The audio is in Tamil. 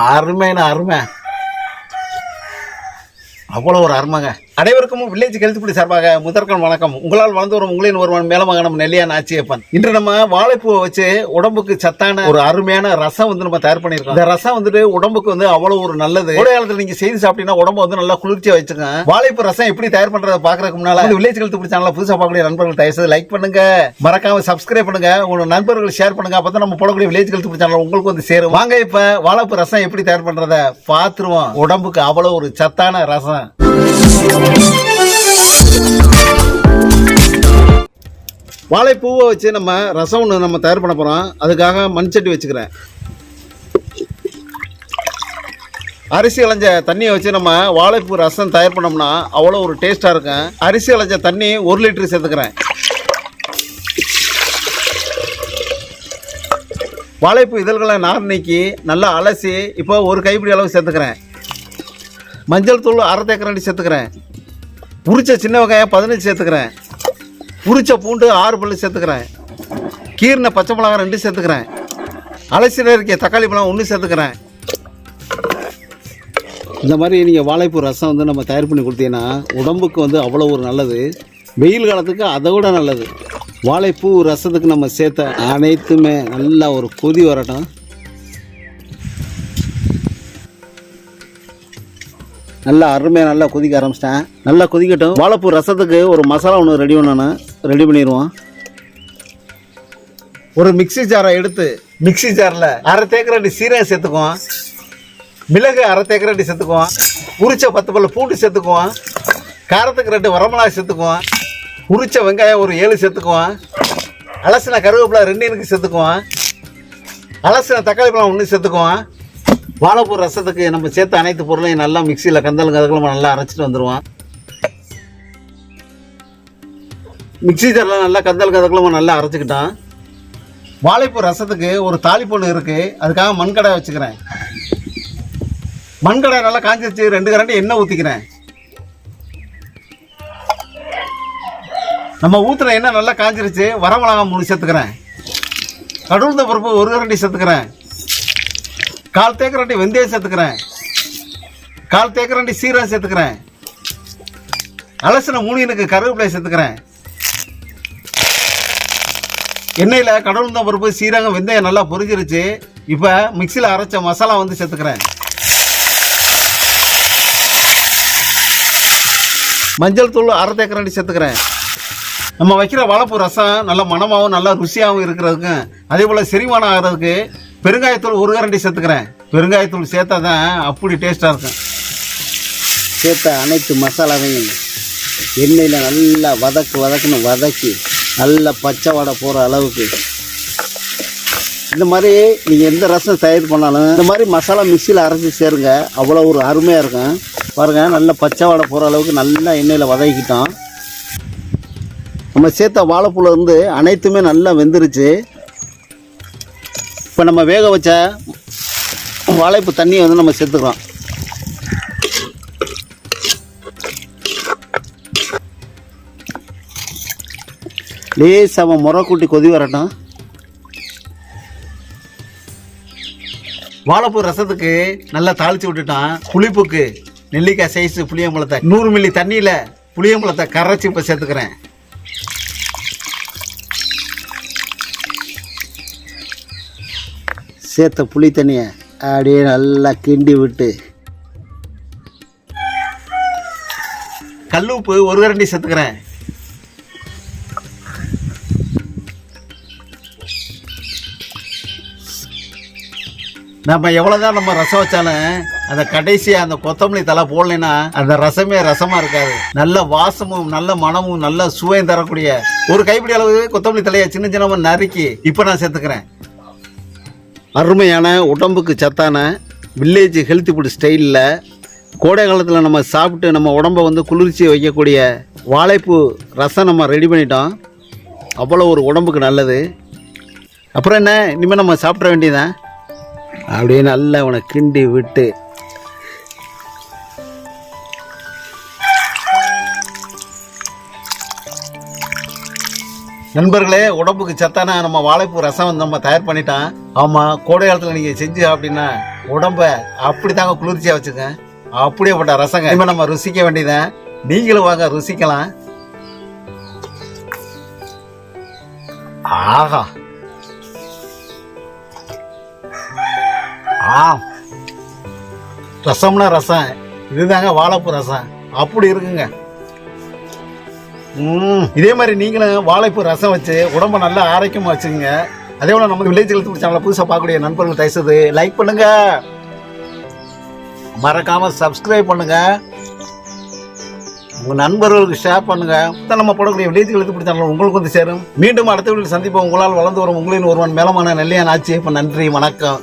அருமைன்னு அருமை. அவ்வளோ ஒரு அருமைங்க. அனைவருக்கும் வில்லேஜ் கெழுத்துப்படி சார்பாக முதற்கண் வணக்கம். உங்களால் வளர்ந்து வரும் உங்களின் ஒருவன் மேலமாக நம்ம நெல்லியா நாச்சியப்பன் இன்று நம்ம வாழைப்பூவை வச்சு உடம்புக்கு சத்தான ஒரு அருமையான ரசம் வந்து நம்ம தயார் பண்ணியிருக்கோம். இந்த ரசம் வந்துட்டு உடம்புக்கு வந்து அவ்வளவு ஒரு நல்லது. கோடை காலத்துல நீங்க செய்து சாப்பிட்டீங்கன்னா உடம்பு வந்து நல்லா குளிர்ச்சியா வச்சுங்க வாழைப்பூ ரசம் எப்படி தயார் பண்றதை பாக்குறதுக்கு முன்னால வில்லேஜ் கெழுத்துப்படி சேனல புதுசா பார்க்கக்கூடிய நண்பர்கள் தயவு செய்து லைக் பண்ணுங்க. மறக்காம சப்ஸ்கிரைப் பண்ணுங்க. உங்க நண்பர்கள் ஷேர் பண்ணுங்க. அப்பதான் நம்ம போடக்கூடிய வில்லேஜ் கெழுத்துப்படி சேனல் உங்களுக்கு வந்து சேரும். வாங்க இப்ப வாழைப்பூ ரசம் எப்படி தயார் பண்றதை பாத்துருவோம் உடம்புக்கு அவ்வளவு ஒரு சத்தான ரசம். வாழைப்பூவை வச்சு நம்ம ரசம் ஒன்று நம்ம தயார் பண்ண போகிறோம் அதுக்காக மண் சட்டி வச்சுக்கிறேன். அரிசி அலைஞ்ச தண்ணியை வச்சு நம்ம வாழைப்பூ ரசம் தயார் பண்ணோம்னா அவ்வளோ ஒரு டேஸ்ட்டாக இருக்கும். அரிசி அலைஞ்ச தண்ணி ஒரு லிட்டர் சேர்த்துக்கிறேன். வாழைப்பூ இதழ்களை நார் நீக்கி நல்லா அலசி இப்போ ஒரு கைப்பிடி அளவு சேர்த்துக்கிறேன். மஞ்சள் தூள் அரை தேக்கரண்டி சேர்த்துக்கிறேன். உரிச்ச சின்ன வெங்காயம் பதினஞ்சு சேர்த்துக்கிறேன். உரிச்ச பூண்டு ஆறு பல்லு சேர்த்துக்கிறேன். கீரின பச்சை மிளகாய் ரெண்டு சேர்த்துக்கிறேன். அலசி இருக்க தக்காளி பழம் ஒன்று சேர்த்துக்கிறேன். இந்த மாதிரி நீங்கள் வாழைப்பூ ரசம் வந்து நம்ம தயார் பண்ணி கொடுத்தீங்கன்னா உடம்புக்கு வந்து அவ்வளோ ஒரு நல்லது. வெயில் காலத்துக்கு அதை விட நல்லது. வாழைப்பூ ரசத்துக்கு நம்ம சேர்த்த அனைத்துமே நல்லா ஒரு கொதி வரட்டும். நல்லா அருமையாக நல்லா கொதிக்க ஆரம்பிச்சிட்டேன். நல்லா கொதிக்கட்டும். வாழைப்பூ ரசத்துக்கு ஒரு மசாலா ஒன்று ரெடி பண்ணணும். ரெடி பண்ணிடுவோம். ஒரு மிக்ஸி ஜாரை எடுத்து மிக்ஸி ஜாரில் அரை தேக்கரண்டி சீரகம் சேர்த்துக்குவோம். மிளகு அரை தேக்கரண்டி சேர்த்துக்குவோம். உரிச்ச பத்து பல்ல பூண்டு சேர்த்துக்குவோம். காரத்துக்கு ரெண்டு வரமிளகாய் சேர்த்துக்குவோம். உரிச்ச வெங்காயம் ஒரு ஏழு சேர்த்துக்குவோம். அலசின கருவேப்பிலை ரெண்டு எனக்கு சேர்த்துக்குவோம். அலசின தக்காளி பழம் ஒன்று சேர்த்துக்குவோம். வாழைப்பூ ரசத்துக்கு நம்ம சேர்த்த அனைத்து பொருளையும் நல்லா மிக்சியில் கந்தலும் கதகளும் நல்லா அரைச்சிட்டு வந்துடுவோம் மிக்ஸி ஜாரில் நல்லா கந்தல் கதகளும் நல்லா அரைச்சிக்கிட்டோம் வாழைப்பூ ரசத்துக்கு ஒரு தாளிப்பொண்ணு இருக்குது அதுக்காக மண்கடை வச்சுக்கிறேன். மண்கடை நல்லா காஞ்சிருச்சு ரெண்டு கரண்டி எண்ணெய் ஊற்றிக்கிறேன் நம்ம ஊற்றுற எண்ணெய் நல்லா காஞ்சிருச்சு. வரமிளகா மூணு சேர்த்துக்கிறேன். கடுந்த பருப்பு ஒரு கரண்டி சேர்த்துக்கிறேன். கால் தேக்கரண்டி வெந்தயம் சேர்த்துக்கிறேன். கால் தேக்கரண்டி சீரகம் சேர்த்துக்கிறேன். அலசின மூணினுக்கு கருவேப்பிலை சேர்த்துக்கிறேன். எண்ணெயில் கடவுள்தான் பருப்பு சீரகம் வெந்தயம் நல்லா பொரிஞ்சிருச்சு. இப்போ மிக்சியில் அரைச்ச மசாலா வந்து சேர்த்துக்கிறேன். மஞ்சள் தூள் அரை தேக்கரண்டி சேர்த்துக்கிறேன். நம்ம வைக்கிற வாழைப்பூ ரசம் நல்ல மணமாகவும் நல்லா ருசியாகவும் இருக்கிறதுக்கும் அதே போல் செரிமானம் ஆகிறதுக்கு பெருங்காயத்தூள் ஒரு கரண்டி சேர்த்துக்கிறேன். பெருங்காயத்தூள் சேர்த்தா தான் அப்படி டேஸ்ட்டாக இருக்கும். சேர்த்த அனைத்து மசாலாவையும் எண்ணெயில் நல்லா வதக்கு வதக்குன்னு வதக்கி நல்லா பச்சை வடை போகிற அளவுக்கு. இந்த மாதிரி நீங்கள் எந்த ரசம் தயார் பண்ணாலும் இந்த மாதிரி மசாலா மிக்சியில் அரைச்சி சேருங்க. அவ்வளோ ஒரு அருமையாக இருக்கும். பாருங்கள் நல்லா பச்சை வடை போகிற அளவுக்கு நல்லா எண்ணெயில் வதக்கிட்டோம். நம்ம சேர்த்த வாழைப்பூவில் இருந்து அனைத்துமே நல்லா வெந்துருச்சு. இப்போ நம்ம வேக வச்ச வாழைப்பூ தண்ணியை வந்து நம்ம சேர்த்துக்கிறோம் லேசாக முறை கூட்டி கொதி வரட்டும். வாழைப்பூ ரசத்துக்கு நல்லா தாளித்து விட்டுட்டான். புளிப்புக்கு நெல்லிக்காய் சைஸ் புளியம்பழத்தை நூறு மில்லி தண்ணியில் புளியம்பழத்தை கரைச்சி இப்போ சேர்த்துக்கிறேன். சேர்த்த புளி தண்ணியை அப்படியே நல்லா கிண்டி விட்டு. கல் உப்பு ஒரு கரண்டி சேர்த்துக்கிறேன். நம்ம எவ்வளோதான் நம்ம ரசம் வச்சாலும் அந்த கடைசியாக அந்த கொத்தமல்லி தலை போடலைன்னா அந்த ரசமே ரசமாக இருக்காது. நல்ல வாசமும் நல்ல மனமும் நல்ல சுவையும் தரக்கூடிய ஒரு கைப்பிடி அளவு கொத்தமல்லி தலையை சின்ன சின்னமாக நறுக்கி இப்போ நான் சேர்த்துக்கிறேன். அருமையான உடம்புக்கு சத்தான வில்லேஜ் ஹெல்த்தி ஃபுட் ஸ்டைலில் கோடை காலத்தில் நம்ம சாப்பிட்டு நம்ம உடம்பை வந்து குளிர்ச்சி வைக்கக்கூடிய வாழைப்பூ ரசம் நம்ம ரெடி பண்ணிட்டோம். அவ்வளோ ஒரு உடம்புக்கு நல்லது. அப்புறம் என்ன? இனிமேல் நம்ம சாப்பிட வேண்டியதான் அப்படியே நல்லா உனக்கு கிண்டி விட்டு நண்பர்களே உடம்புக்கு சத்தான நம்ம வாழைப்பூ ரசம் வந்து நம்ம தயார் பண்ணிட்டான். ஆமாம் கோடை காலத்தில் நீங்கள் செஞ்சு அப்படின்னா உடம்ப அப்படி தாங்க குளிர்ச்சியா வச்சுங்க. அப்படியேப்பட்ட ரசங்க. இனிமே நம்ம ருசிக்க வேண்டியதான் நீங்களும் வாங்க ருசிக்கலாம். ஆஹா. ஆ. ரசம்னா ரசம். இதுதாங்க வாழைப்பூ ரசம். அப்படி இருக்குங்க. இதே மாதிரி நீங்களும் வாழைப்பூ ரசம் வச்சு உடம்ப நல்லா ஆரோக்கியமாக வச்சுக்கோங்க. அதே போல நம்ம வில்லேஜ் ஹெல்த் சேனலை புதுசாக பார்க்கக்கூடிய நண்பர்கள் தயசது லைக் பண்ணுங்க. மறக்காம சப்ஸ்கிரைப் பண்ணுங்க. உங்க நண்பர்களுக்கு ஷேர் பண்ணுங்க. நம்ம போடக்கூடிய வில்லேஜ் ஹெல்த் பிடிச்சாலும் உங்களுக்கு வந்து சேரும். மீண்டும் அடுத்த வீட்டில் சந்திப்போம். உங்களால் வளர்ந்து வரும் உங்களின் ஒருவன் மேலமான நெல்லையான ஆட்சி இப்போ நன்றி வணக்கம்.